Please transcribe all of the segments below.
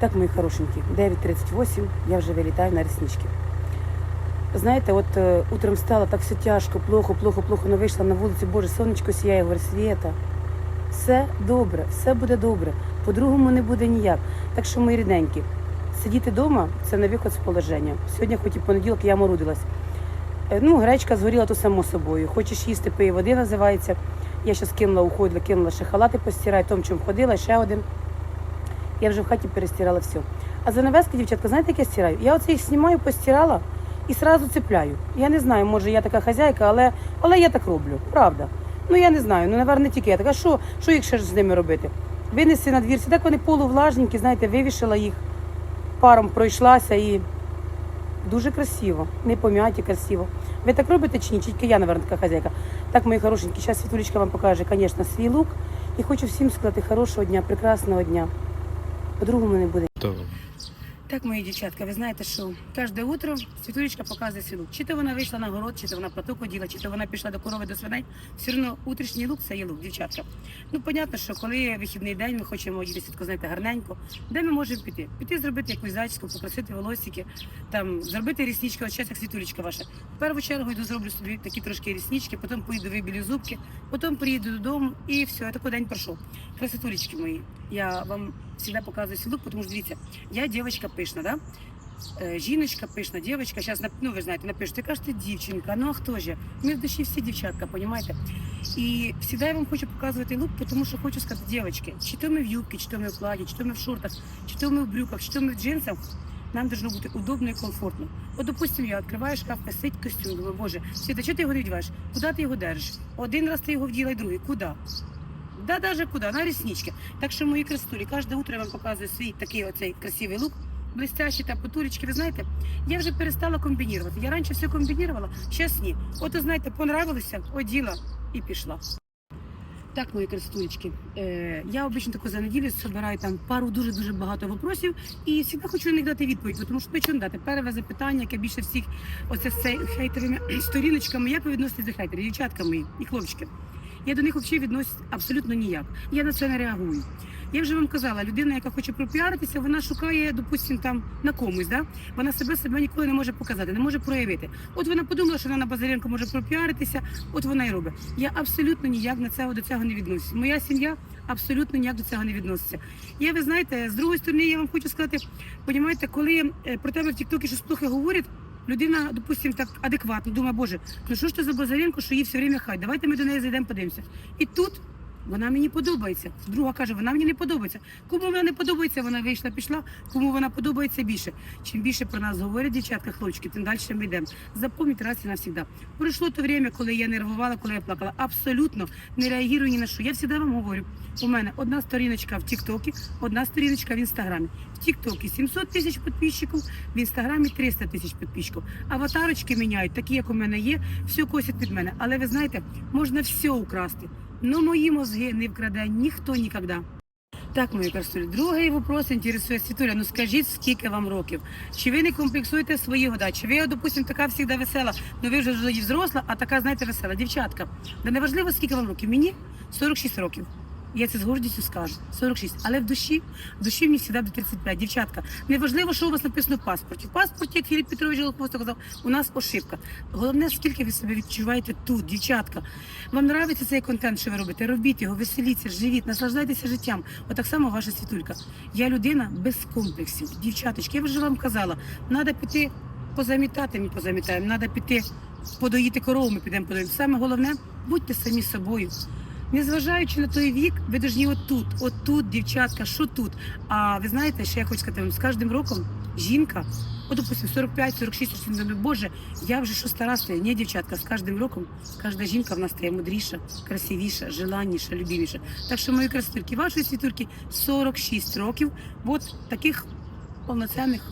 Так, мої хорошенькі, 9.38, я вже вилітаю на реснички. Знаєте, от е, утром стало так все тяжко, плохо, плохо, плохо, але вийшла на вулицю, Боже, сонечко сіяє, говорю, Свєта, все добре, все буде добре. По-другому не буде ніяк. Так що, мої рідненькі, сидіти вдома це не виход з положення. Сьогодні, хоч і понеділок, я морудилась. Е, Ну, гречка згоріла то само собою. Хочеш їсти, пий води називається. Я зараз кинула уходила, кинула ще халати постираю, том, чим ходила, ще один. Я вже в хаті перестирала все. А занавески, дівчатка, знаєте, як я стираю? Я оце їх знімаю, постирала і сразу цепляю. Я не знаю, може я така хазяйка, але, але я так роблю, правда. Ну я не знаю, ну, напевно, не тільки я така, що, що їх ще ж з ними робити? Винеси на двір, так вони полувлажненькі, знаєте, вивішила їх, паром пройшлася і дуже красиво, не пом'яті, красиво. Ви так робите чи ні? Тільки я, напевно, така хазяйка. Так, мої хорошенькі, зараз Світулечка вам покаже, звісно, свій лук. І хочу всім сказати хорошого дня, прекрасного дня. По-другому не буде. Так, мої дівчатка, ви знаєте, що кожне утро Світулечка показує свій лук. Чи то вона вийшла на город, чи то вона платок оділа, чи то вона пішла до корови до свиней. Все одно утрішній лук це є лук, дівчатка. Ну, понятно, що коли вихідний день ми хочемо одіти світко, знаєте, гарненько, де ми можемо піти? Піти зробити якусь зачіску, попросити волосики, там зробити ріснички, от зараз як світулечка ваша. В першу чергу йду зроблю собі такі трошки ріснички, потім поїду вибілю зубки, потім приїду додому і все, я такий день пройшов. Красотулечки мої, я вам завжди показую свій лук, тому що дивіться, я дівчинка пишна, да? Е, Жіночка пишна, дівчинка, зараз, ну ви знаєте, напишуть, кажете, дівчинка, ну а хто ж? Ми в душі всі дівчатка, понімаєте? І завжди я вам хочу показувати лук, тому що хочу сказати, дівчатки, чи то ми в юбці, чи то ми в платі, чи то ми в шортах, чи то ми в брюках, чи то ми в джинсах, нам должно бути удобно і комфортно. От, допустим, я відкриваю шкаф, висить костюм, думаю, боже, Світа, чого ти його не? Куди ти його держиш? Один раз ти його вділа, і другий, куди? Да, даже куда, на реснички. Так що мої красотулі, кожне утро я вам показую свій такий оцей красивий лук, блестящий та потулечки. Ви знаєте, я вже перестала комбінувати. Я раніше все комбінувала, зараз ні. От, знаєте, понравилося, оділа і пішла. Так, мої красотулечки, е, я обично таку за неділю збираю там пару дуже-дуже багато вопросів і завжди хочу на них дати відповідь, тому що не дати. Перше запитання, яке більше всіх оце з хейтерами сторіночками, як ви відноситесь до хейтерів, дівчатка мої і хлопчики. Я до них взагалі відносять абсолютно ніяк. Я на це не реагую. Я вже вам казала, людина, яка хоче пропіаритися, вона шукає, допустим, там на комусь, да? вона себе себе ніколи не може показати, не може проявити. От вона подумала, що вона на Базаренко може пропіаритися, от вона і робить. Я абсолютно ніяк на цього до цього не відносюсь. Моя сім'я абсолютно ніяк до цього не відноситься. Я, ви знаєте, з другої сторони, я вам хочу сказати, понімаєте, коли е, про тебе в Тіктокі щось плохе говорять. Людина, допустим, так адекватно думає, боже, ну що ж це за Базаренко, що її все время хай, давайте ми до неї зайдемо, подивимося. І тут вона мені подобається. Друга каже, вона мені не подобається. Кому вона не подобається, вона вийшла, пішла. Кому вона подобається більше. Чим більше про нас говорять дівчатка, хлопчики, тим далі ми йдемо. Запам'ять раз і навсігда. Пройшло то время, коли я нервувала, коли я плакала. Абсолютно не реагую ні на що. Я завжди вам говорю. У мене одна сторіночка в Тіктокі, одна сторіночка в інстаграмі. В Тіктокі 700 тисяч підписчиків, в інстаграмі 300 тисяч підписчиків. Аватарочки міняють, такі як у мене є, все косять під мене. Але ви знаєте, можна все украсти. Но мої мозги не вкраде ніхто ніколи. Так, мої красулі. Другий вопрос інтересує Світуля. Ну скажіть, скільки вам років? Чи ви не комплексуєте свої года? Чи ви, допустим, така завжди весела, ну ви вже взросла, а така, знаєте, весела. Дівчатка, да неважливо, скільки вам років. Мені 46 років. Я це з гордістю скажу. 46. Але в душі, в душі мені завжди до 35. Дівчатка, неважливо, що у вас написано в паспорті. В паспорті, як Філіп Петрович Голохвостов казав, у нас ошибка. Головне, скільки ви себе відчуваєте тут, дівчатка. Вам подобається цей контент, що ви робите? Робіть його, веселіться, живіть, наслаждайтеся життям. Отак само ваша світулька. Я людина без комплексів. Дівчаточки, я вже вам казала, треба піти позамітати, ми позамітаємо, треба піти подоїти корову, ми підемо подоїмо. Саме головне, будьте самі собою. Незважаючи на той вік, ви повинні отут, отут, дівчатка, що тут. А ви знаєте, що я хочу сказати вам, з кожним роком жінка, от, допустим, 45, 46, 47, боже, я вже що стара стаю. Ні, дівчатка, з кожним роком кожна жінка в нас стає мудріша, красивіша, желанніша, любіміша. Так що, мої красотульки, вашої світульки 46 років, от таких повноцінних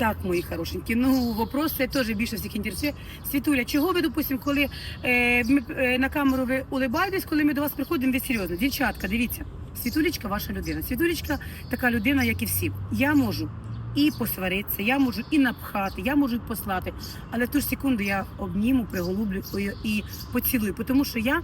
так, мої хорошенькі. Ну, вопрос це теж більше всіх інтересує. Світуля, чого ви, допустим, коли е, ми, е, на камеру ви улибаєтесь, коли ми до вас приходимо, ви серйозно? Дівчатка, дивіться, Світулечка ваша людина. Світулечка така людина, як і всі. Я можу і посваритися, я можу і напхати, я можу і послати. Але ту ж секунду я обніму, приголублю і поцілую. Тому що я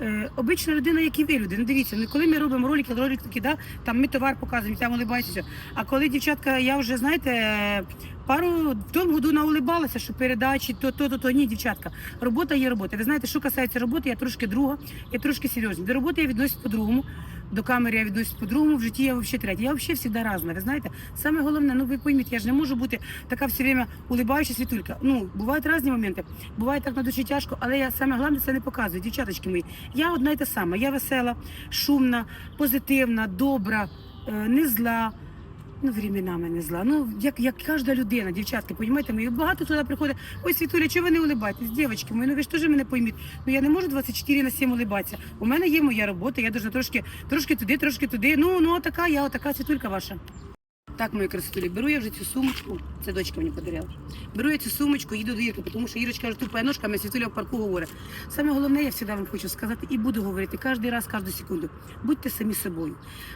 Е, обична людина, як і ви люди. Ну дивіться, ну коли ми робимо ролики, ролик такі, да, там ми товар показуємо, там улибаєтеся. А коли дівчатка, я вже знаєте, пару в тому году наулибалася, що передачі, то, то, то, то. Ні, дівчатка. Робота є робота. Ви знаєте, що касається роботи, я трошки друга, я трошки серйозна. До роботи я відносять по-другому. До камери я відносить по-другому, в житті я взагалі третя. Я взагалі завжди разна. Ви знаєте, саме головне, ну ви пойміть, я ж не можу бути така все время улибаюча світулька. Ну, бувають різні моменти, буває так на душі тяжко, але я саме головне це не показую. Дівчаточки мої, я одна й та сама. Я весела, шумна, позитивна, добра, е, не зла. Ну, временами не зла. Ну, як, як кожна людина, дівчатки, понімаєте, мої багато туди приходить. Ой, Світуля, чого ви не улибаєтесь? Дівчатки мої, ну ви ж теж мене пойміть. Ну я не можу 24 на 7 улибатися. У мене є моя робота, я должна трошки, трошки туди, трошки туди. Ну, ну, така я, отака світулька ваша. Так, мої красотулі, беру я вже цю сумочку, це дочка мені подарила. Беру я цю сумочку, їду до Ірки, тому що Ірочка вже тупає ножками, світуля в парку говорить. Саме головне, я завжди вам хочу сказати і буду говорити кожен раз, кожну секунду. Будьте самі собою.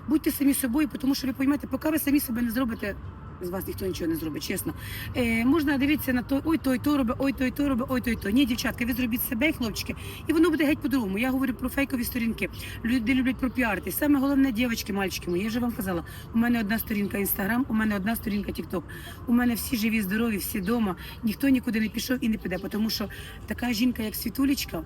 Будьте самі собою, тому що ви розумієте, поки ви самі себе не зробите, з вас ніхто нічого не зробить, чесно. Е, можна дивитися на той, ой, той то робить, ой, той то робить, ой, той то. Ні, дівчатка, ви зробіть себе, хлопчики, і воно буде геть по-другому. Я говорю про фейкові сторінки. Люди люблять пропіарити. Саме головне, дівчатки, мальчики мої, я вже вам казала, у мене одна сторінка інстаграм, у мене одна сторінка Тікток. У мене всі живі, здорові, всі вдома. Ніхто нікуди не пішов і не піде, тому що така жінка, як Світулечка,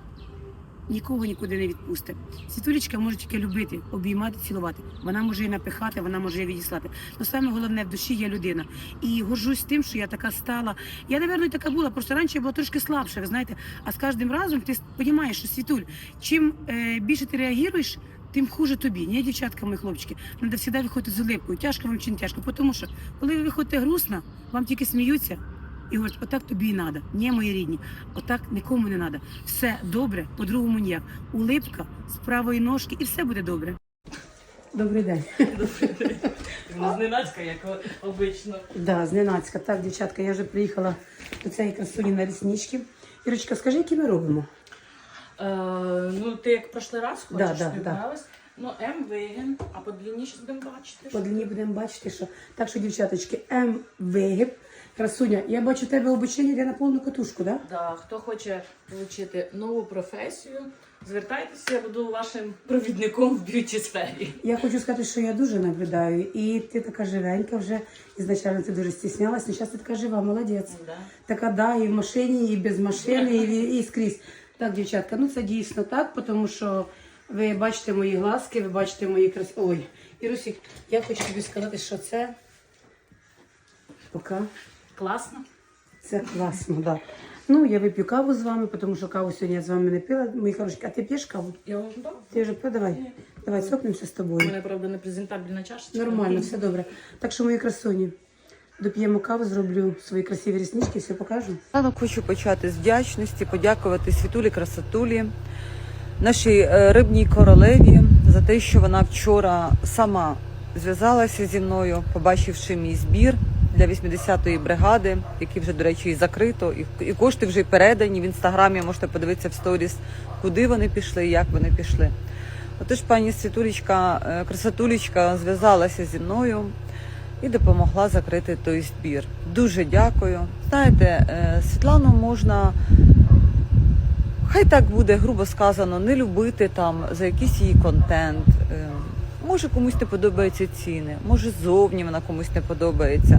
нікого нікуди не відпустить. Світулечка може тільки любити, обіймати, цілувати. Вона може і напихати, вона може і відіслати. Но саме головне в душі є людина. І горжусь тим, що я така стала. Я, напевно, така була, просто раніше я була трошки слабша, ви знаєте. А з кожним разом ти розумієш, що світуль, чим е, більше ти реагуєш, тим хуже тобі. Ні, дівчатка, мої хлопчики. Треба завжди виходити з улипкою. Тяжко вам чи не тяжко. Тому що, коли ви виходите грустно, вам тільки сміються. І говорять, отак тобі і треба. Ні, мої рідні, отак нікому не треба. Все добре, по-другому ніяк. Улипка з правої ножки і все буде добре. Добрий день. Ну, зненацька, як обично. Да, зненацька. Так, дівчатка, я вже приїхала до цієї красуні на ліснички. Ірочка, скажи, які ми робимо? Е, ну, ти як прошлий раз Да, хочеш, да? Ну, М вигін, а по длині щось будемо бачити. По длині будемо бачити, що. Так що, дівчаточки, М вигиб. Красуня, я бачу тебе обучення йде на повну катушку, так? Да? Да, хто хоче отримати нову професію, звертайтеся, я буду вашим провідником в б'юті сфері. Я хочу сказати, що я дуже наблюдаю, і ти така живенька вже. Ізначально ти дуже стіснялась, але зараз ти така жива, молодець. Да. Така, да, і в машині, і без машини, і, і скрізь. Так, дівчатка, ну це дійсно так, тому що ви бачите мої глазки, ви бачите мої красиві. Ой, Ірусік, я хочу тобі сказати, що це поки Класно. це класно, так. Да. Ну, я вип'ю каву з вами, тому що каву сьогодні я з вами не пила. Мої хороші, а ти п'єш каву? Я вам дам. Ти вже пив? Давай. Ні. Давай, сопнемося з У тобою. мене, правда, не презентабельна чашечка. Нормально, все добре. Так що, мої красуні, доп'ємо каву, зроблю свої красиві ріснички, все покажу. Ранок хочу почати з вдячності, подякувати Світулі Красотулі, нашій е, рибній королеві за те, що вона вчора сама зв'язалася зі мною, побачивши мій збір для 80-ї бригади, який вже, до речі, і закрито, і, і кошти вже передані в інстаграмі. Можете подивитися в сторіс, куди вони пішли як вони пішли. Отож, пані Світулечка, е, красотулечка зв'язалася зі мною і допомогла закрити той збір. Дуже дякую. Знаєте, е, Світлану можна, хай так буде, грубо сказано, не любити там за якийсь її контент. Е, Може комусь не подобаються ціни, може зовні вона комусь не подобається.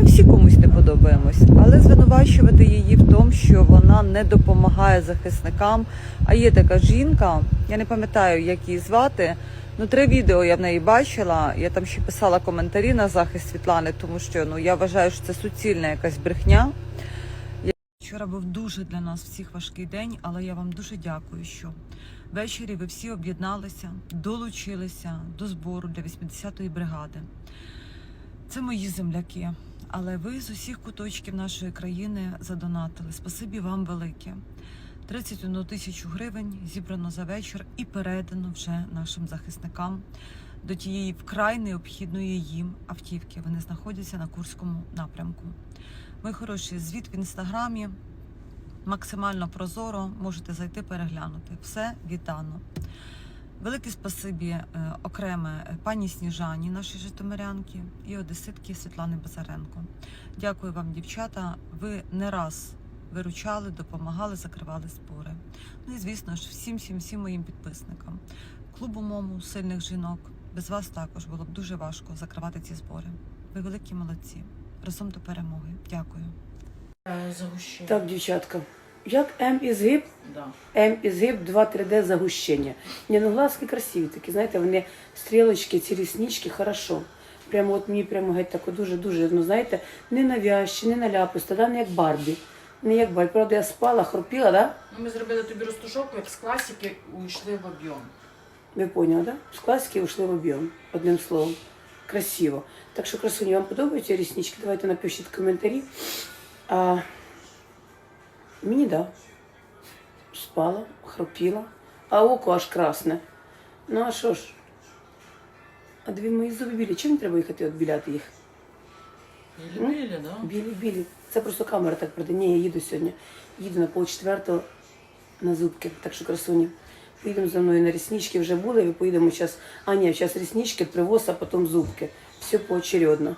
Ми всі комусь не подобаємось, але звинувачувати її в тому, що вона не допомагає захисникам. А є така жінка, я не пам'ятаю, як її звати. Ну, три відео я в неї бачила. Я там ще писала коментарі на захист Світлани, тому що ну я вважаю, що це суцільна якась брехня. Вчора був дуже для нас всіх важкий день, але я вам дуже дякую, що ввечері ви всі об'єдналися, долучилися до збору для 80-ї бригади. Це мої земляки. Але ви з усіх куточків нашої країни задонатили. Спасибі вам велике. 31 тисячу гривень зібрано за вечір і передано вже нашим захисникам до тієї вкрай необхідної їм автівки. Вони знаходяться на Курському напрямку. Ми хороші звіт в інстаграмі. Максимально прозоро можете зайти переглянути. Все вітано. Велике спасибі е, окреме е, пані Сніжані, нашій житомирянки, і одеситки Світлани Базаренко. Дякую вам, дівчата. Ви не раз виручали, допомагали, закривали спори. Ну і звісно ж, всім, всім, всім моїм підписникам, клубу мому сильних жінок. Без вас також було б дуже важко закривати ці збори. Ви великі молодці. Разом до перемоги. Дякую. Е. Так, дівчатка. Як М і згиб, Да. М і згиб 2-3D загущення. Ні, ну глазки красиві такі, знаєте, вони стрілочки, ці ріснички, хорошо. Прямо от мені прямо геть тако дуже-дуже, ну знаєте, не навязчі, не наляписто, да, не як Барбі. Не як Барбі. Правда, я спала, хропіла, да? Ну, Ми зробили тобі розтушовку, як з класики уйшли в об'єм. Ви поняли, да? З класики ушли в об'єм, одним словом. Красиво. Так що, красуні, вам подобаються ріснички? Давайте напишіть коментарі. А, мені да. Спала, хропіла, а око аж красне. Ну а що ж? А дві мої зуби білі. Чим треба їхати відбіляти їх? Білі-білі, да? Білі, білі. Це просто камера так прийде. Ні, я їду сьогодні. Їду на полчетвертого на зубки. Так що красуні. Поїдемо за мною на ріснички, вже були, і поїдемо зараз. А ні, зараз ріснички, привоз, а потім зубки. Все поочередно.